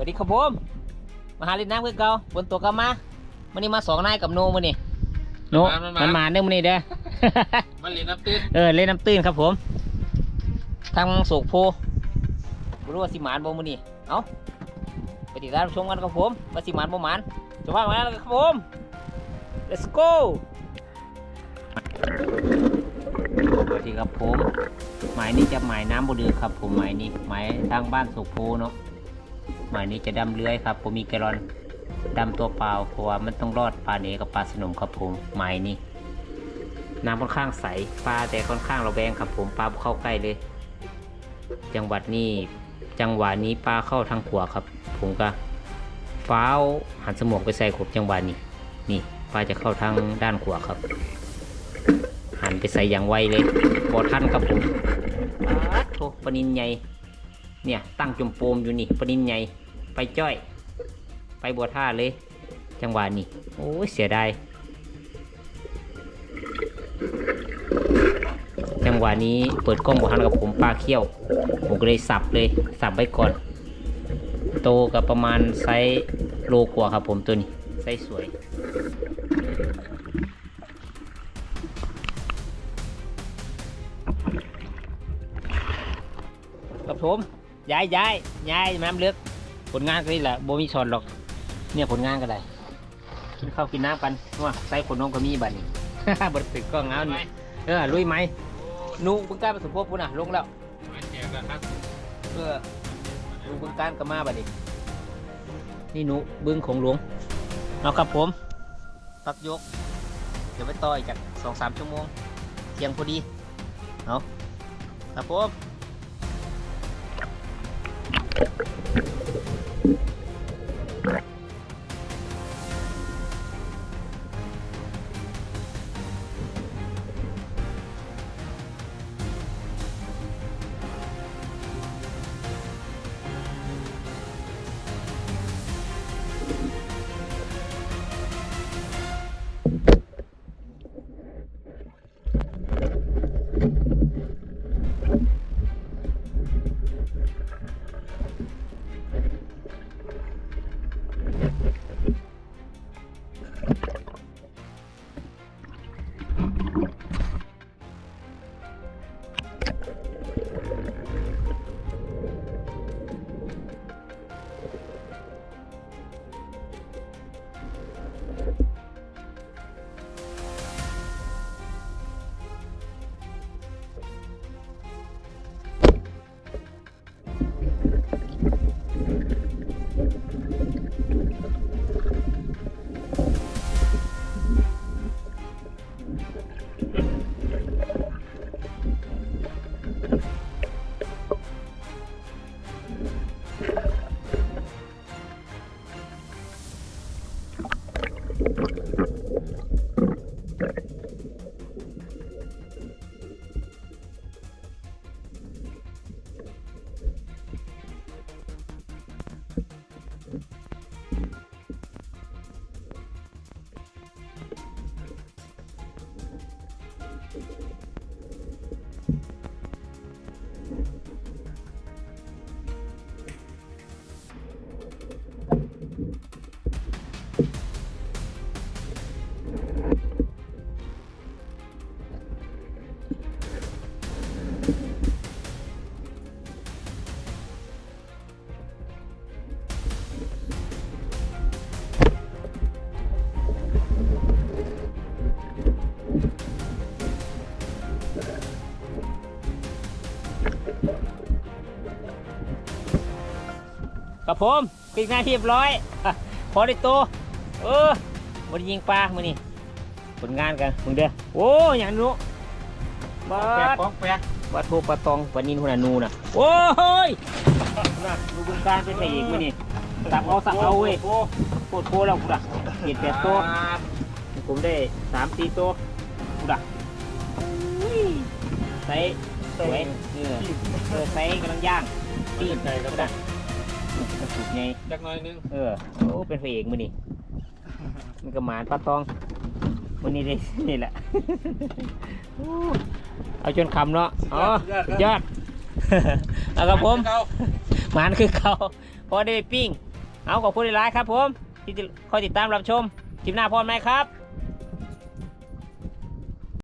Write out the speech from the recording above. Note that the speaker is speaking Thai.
วัสดีครับผมมาหาเล่นน้ำคือเก่าฝนตกก็มาวันนี้มาสองนายกับโนมานี่โนมันมามัมันมาเด้อมันนี่เด้อมันเรียนน้ำตื้นเออเล่นน้ำตื้นครับผมทางโศกโพบ่รู้ว่าสิหมานบ่มื้อนี้เอ้าไปติดตามชมกันครับผมว่าสิหมานบ่หมานจะว่ามาแล้วครับผม let's go สวัสดีครับผม หมายนี้จะหมายน้ำบ่ดือครับผมหมายนี้หมายทางบ้านโศกโพเนาะ หมายนี้จะดำเลื้อยครับผมมีแกลอนดำตัวเปล่าเพราะว่ามันต้องรอดปลาเนกับปลาสนมครับผมหมายนี้น้ำค่อนข้างใสปลาแต่ค่อนข้างระแวงครับผมปลาเข้าใกล้เลย จังหวัดนี้จังหวะนี้ปลาเข้าทางขวาครับ ผมก็ฟ้าวหันสมองไปใส่ขบจังหวะนี้ นี่ปลาจะเข้าทางด้านขวาครับ หันไปใส่อย่างไวเลยบอท่านครับผมปาโถปลานินใหญ่เนี่ยตั้งจมโปมอยู่นี่ปลานินใหญ่ ไปจ้อย ไปบัวท่าเลย จังหวะนี้ โอ้เสียดาย จังหวะนี้เปิดกล้องบทันกับผมปลาเขี้ยว ผมก็เลยสับเลย สับไว้ก่อน โตกับประมาณไซส์โลกว่าครับผมตัวนี้ ไซส์สวยครับผมย้ายย้ายย้ายน้ำเลือก ผลงานก็นี่แหละโบมีสอนหรอก เนี่ยผลงานก็ได้กินข้าวกินน้ำกันว่าใส่ขนนมก็มีบัดนี้บดตึกก็เงานี่เออลุยไหมหนูบึงการประสบพบปุ่นอะลงแล้วมาแจกแล้วครับเพื่อดูบึงการก็มาบัดนี้นี่หนูบึงของหลวงเอาครับผมปักยก เดี๋ยวไปต่ออีกจากสองสามชั่วโมงเที่ยงพอดีเอาครับผม กับผมปิดงานที่เรียบร้อยพอได้โตวเออวันนี้ยิงปลามื่อนี้ผลงานกันมึงเด้อโอ้ยอย่างนู้บาแปลกดของแปลกบาดโทปลาตองปลานินหัวหนานูน่ะโอ้ยน่ะดูบึงการเป็นไปอีกมื่อนี้สับเอาสับเอาเว้ยโอ้โคตรโคตรแล้วกูด่ะเจ็ดแปดตัวผมได้สามสี่ตัวกูด่ะอุ้ยไซส์สวยเออเออไซส์กำลังย่างตีนใจก็กูได้ ด่ะสุดไงจักหน่อยนึงเออโอ้เป็นพระเอกมือนี่มันก็หมานปลาตองมือนี่ได้นี่แหละโอ้เอาจนคำเนาะอ๋อสุดยอดเอาครับผมเอาหมานคือเขาพอได้ไปปิ้ง เอาขอบคุณหลายๆครับผมที่คอยติดตามรับชมคลิปหน้าพร้อมไหมครับ